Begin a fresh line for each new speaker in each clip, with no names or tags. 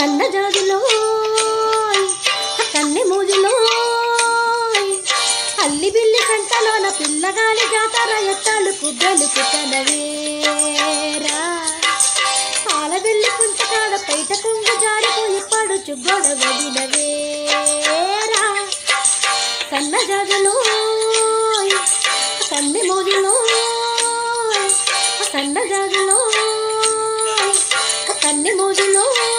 కన్న జాజులో కన్నె మూజులో. అల్లి బిల్లి కంటలోన పిల్లగాలి జాతర ఎత్తాలు కుగ్గలు కుట్టలవేరా పాల కుంటకాడ పైట కుంగు జారిపోయి పడుచు గొడవ వదిలవేరా సన్న జాజులో కన్నె మూజులో సన్న జాజులో కన్నె మూజులో.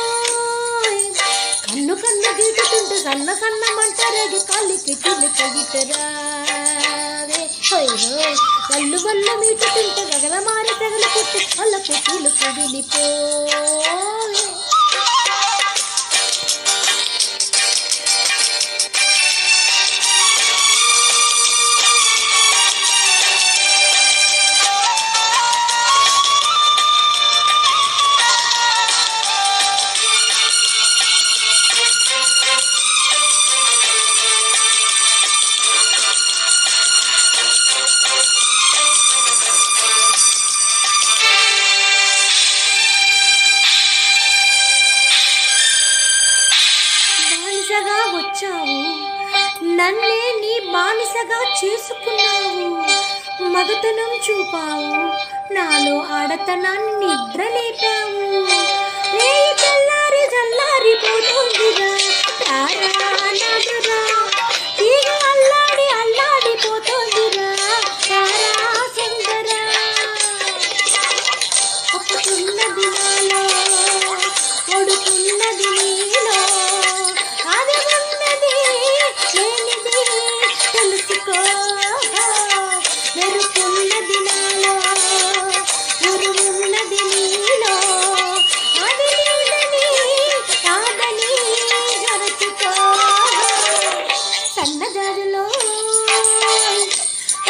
కన్ను సన్న సన్న మంటరేగి కాలికి చిల్లిక గిట్టరావే వల్లు వల్ల మీటుతుంటే గగల మారి తెగలు పుట్టి వాళ్ళకు చిలుకు కదిలిపోవే బానిసగా వచ్చావు. నన్నే నీ బానిసగా చేసుకున్నావు. మగతనం చూపావు. నాలో ఆడతనాన్ని నిద్ర లేపావు. రేయి తెల్లారి జల్లారి కన్నదారులో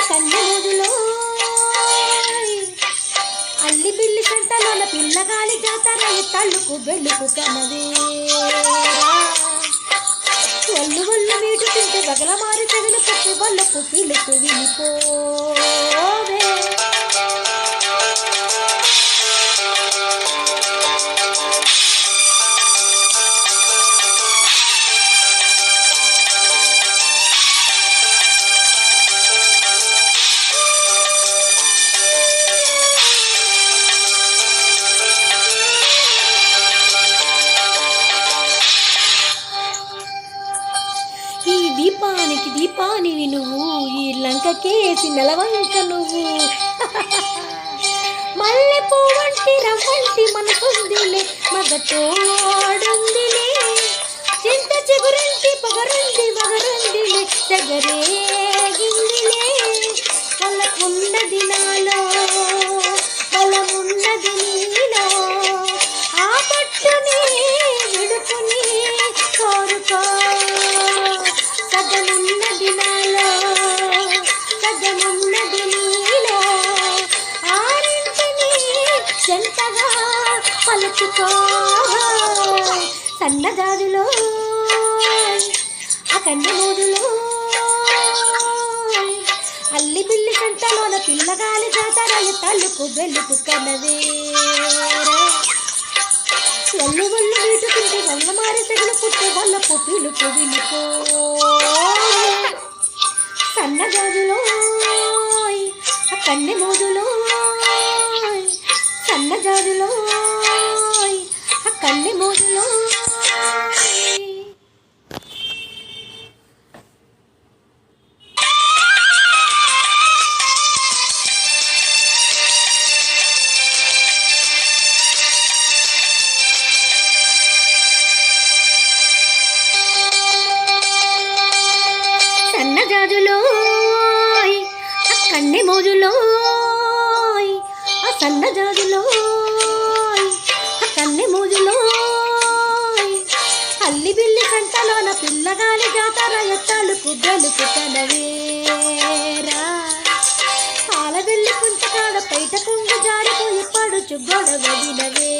కన్నెముదులో అల్లి బిల్లి సంతలోన పిల్లగాలి జాతర తల్లుకు బెల్లుకు కనవేరా ఒళ్ళు ఒళ్ళు మీటు తింటే బగల మారి తెగలు పట్టి వాళ్ళకు పిలుపు వినిపో. దీపానివి నువ్వు ఈ లంకకేసి నెలవంక నువ్వు. మల్లె పువ్వంటి రవ్వంటి మనసుందిలే మగతో ఆడుందిలే చింత చిగురింటి పగరుంది వగరుందిలే చెగరేగిందిలే సన్నగాజులో ఆ కన్నెమూదులో అల్లి బిల్లి కంటలోన పిల్లగాలి జాతరలు తల్లుకు బెల్లుకు కన్నవే ఎల్లు వల్లు వీటుకుంటే వల్ల మారి తెగలు పుట్టే వల్ల పిలుపు విలుకో సన్నగాజులో ఆ కన్నె మోజులో సన్నగాజులో. రోజులో మోజులో ఆ సన్నజాజులో ఆ కన్నె మోజులో అల్లి బిల్లి కంటలోన పిల్లగాలి జాతర ఎత్తాలు కుగ్గలుకు కుట్టనవేరా ఆలబిల్లి బిల్లి కుంచకాడ పైట కుంగు జారిపోయి పడుచు గొడవ వినవే